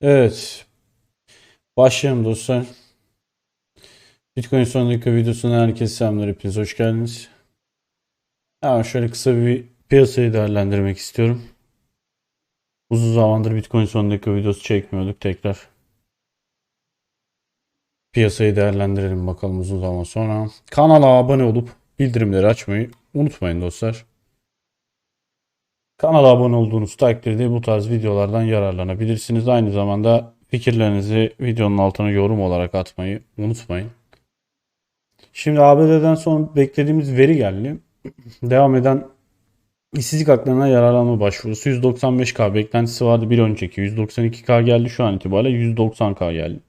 Evet. Başlayalım dostlar. Bitcoin son dakika videosuna herkese selamlar. Hepiniz hoş geldiniz. Hemen şöyle kısa bir piyasayı değerlendirmek istiyorum. Uzun zamandır Bitcoin son dakika videosu çekmiyorduk. Tekrar piyasayı değerlendirelim bakalım uzun zaman sonra. Kanala abone olup bildirimleri açmayı unutmayın dostlar. Kanala abone olduğunuz takdirde bu tarz videolardan yararlanabilirsiniz. Aynı zamanda fikirlerinizi videonun altına yorum olarak atmayı unutmayın. Şimdi ABD'den son beklediğimiz veri geldi. Devam eden işsizlik haklarına yararlanma başvurusu 195K beklentisi vardı bir önceki 192K geldi şu an itibariyle 190K geldi.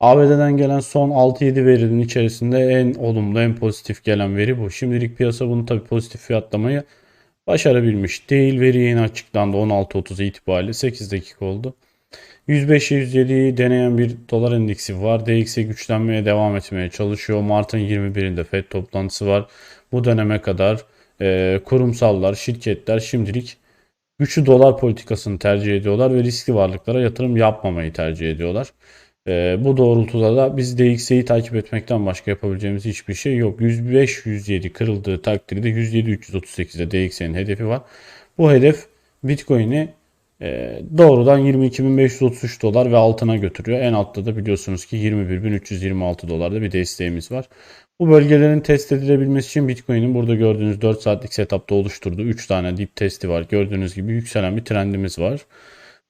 ABD'den gelen son 6-7 verinin içerisinde en olumlu en pozitif gelen veri bu. Şimdilik piyasa bunu tabii pozitif fiyatlamayı başarabilmiş değil. Veri yeni açıklandı 16.30 itibariyle 8 dakika oldu. 105'e 107'yi deneyen bir dolar endeksi var. DXY güçlenmeye devam etmeye çalışıyor. Mart'ın 21'inde FED toplantısı var. Bu döneme kadar e, kurumsallar, şirketler şimdilik güçlü dolar politikasını tercih ediyorlar ve riskli varlıklara yatırım yapmamayı tercih ediyorlar. E, bu doğrultuda da biz DXY'yi takip etmekten başka yapabileceğimiz hiçbir şey yok. 105-107 kırıldığı takdirde 107-338'de DXY'nin hedefi var. Bu hedef Bitcoin'i e, doğrudan 22.533 dolar ve altına götürüyor. En altta da biliyorsunuz ki 21.326 dolarda bir desteğimiz var. Bu bölgelerin test edilebilmesi için Bitcoin'in burada gördüğünüz 4 saatlik setupta oluşturduğu 3 tane dip testi var. Gördüğünüz gibi yükselen bir trendimiz var.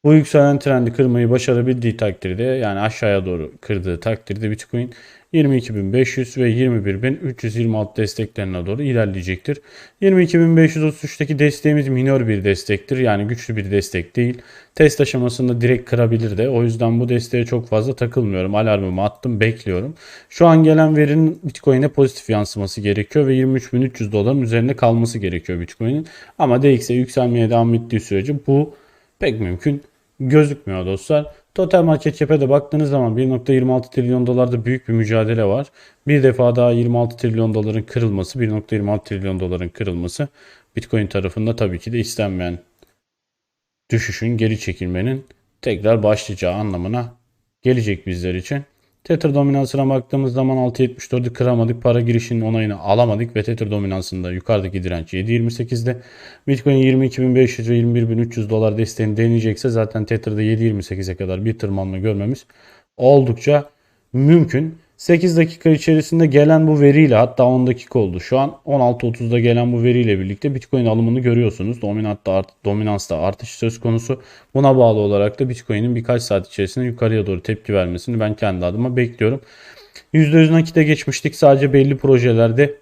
Bu yükselen trendi kırmayı başarabildiği takdirde yani aşağıya doğru kırdığı takdirde Bitcoin 22.500 ve 21.326 desteklerine doğru ilerleyecektir. 22.533'teki desteğimiz minor bir destektir. Yani güçlü bir destek değil. Test aşamasında direkt kırabilir de. O yüzden bu desteğe çok fazla takılmıyorum. Alarmımı attım bekliyorum. Şu an gelen verinin Bitcoin'e pozitif yansıması gerekiyor ve 23.300 doların üzerinde kalması gerekiyor Bitcoin'in. Ama DX'e yükselmeye devam ettiği sürece bu pek mümkün gözükmüyor dostlar. Total market cap'e baktığınız zaman 1.26 trilyon dolarda büyük bir mücadele var. Bir defa daha 26 trilyon doların kırılması, 1.26 trilyon doların kırılması Bitcoin tarafında tabii ki de istenmeyen düşüşün, geri çekilmenin tekrar başlayacağı anlamına gelecek bizler için. Tether dominansına baktığımız zaman 6.74'ü kıramadık. Para girişinin onayını alamadık ve Tether dominansında yukarıdaki direnç 7.28'de. Bitcoin 22.500 ve 21.300 dolar desteğini deneyecekse zaten Tether'da 7.28'e kadar bir tırmanma görmemiz oldukça mümkün. 8 dakika içerisinde gelen bu veriyle hatta 10 dakika oldu. Şu an 16.30'da gelen bu veriyle birlikte Bitcoin alımını görüyorsunuz. Dominatta art, dominansta artış söz konusu. Buna bağlı olarak da Bitcoin'in birkaç saat içerisinde yukarıya doğru tepki vermesini ben kendi adıma bekliyorum. %100 nakite geçmiştik. Sadece belli projelerde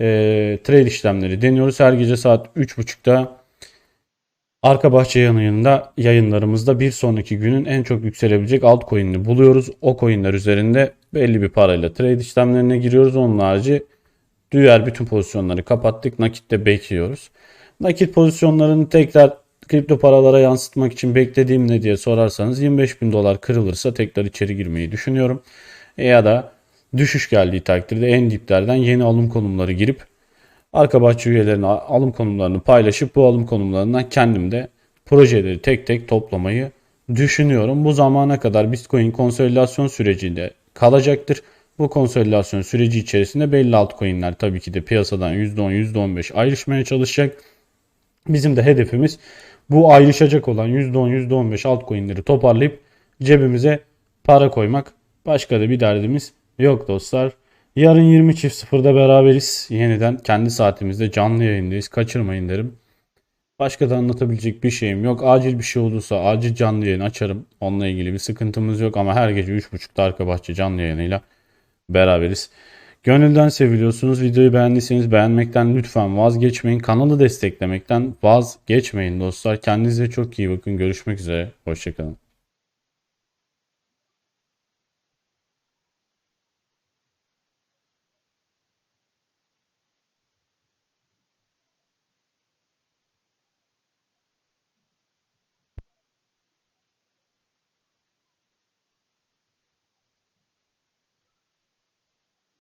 e, trade işlemleri deniyoruz. Her gece saat 3.30'da Arka bahçe yanında yayınlarımızda bir sonraki günün en çok yükselebilecek altcoin'ini buluyoruz. O coin'ler üzerinde belli bir parayla trade işlemlerine giriyoruz. Onun harici diğer bütün pozisyonları kapattık. Nakitte bekliyoruz. Nakit pozisyonlarını tekrar kripto paralara yansıtmak için beklediğim ne diye sorarsanız 25 bin dolar kırılırsa tekrar içeri girmeyi düşünüyorum. E ya da düşüş geldiği takdirde en diplerden yeni alım konumları girip arka bahçe üyelerine alım konumlarını paylaşıp bu alım konumlarından kendim de projeleri tek tek toplamayı düşünüyorum. Bu zamana kadar Bitcoin konsolidasyon sürecinde kalacaktır. Bu konsolidasyon süreci içerisinde belli altcoin'ler tabii ki de piyasadan %10 %15 ayrışmaya çalışacak. Bizim de hedefimiz bu ayrışacak olan %10 %15 altcoin'leri toparlayıp cebimize para koymak. Başka da bir derdimiz yok dostlar. Yarın 20.00'da beraberiz. Yeniden kendi saatimizde canlı yayındayız. Kaçırmayın derim. Başka da anlatabilecek bir şeyim yok. Acil bir şey olursa acil canlı yayın açarım. Onunla ilgili bir sıkıntımız yok ama her gece 3.30'da arka bahçe canlı yayınıyla beraberiz. Gönülden seviliyorsunuz. Videoyu beğendiyseniz beğenmekten lütfen vazgeçmeyin. Kanalı desteklemekten vazgeçmeyin dostlar. Kendinize çok iyi bakın. Görüşmek üzere. Hoşçakalın.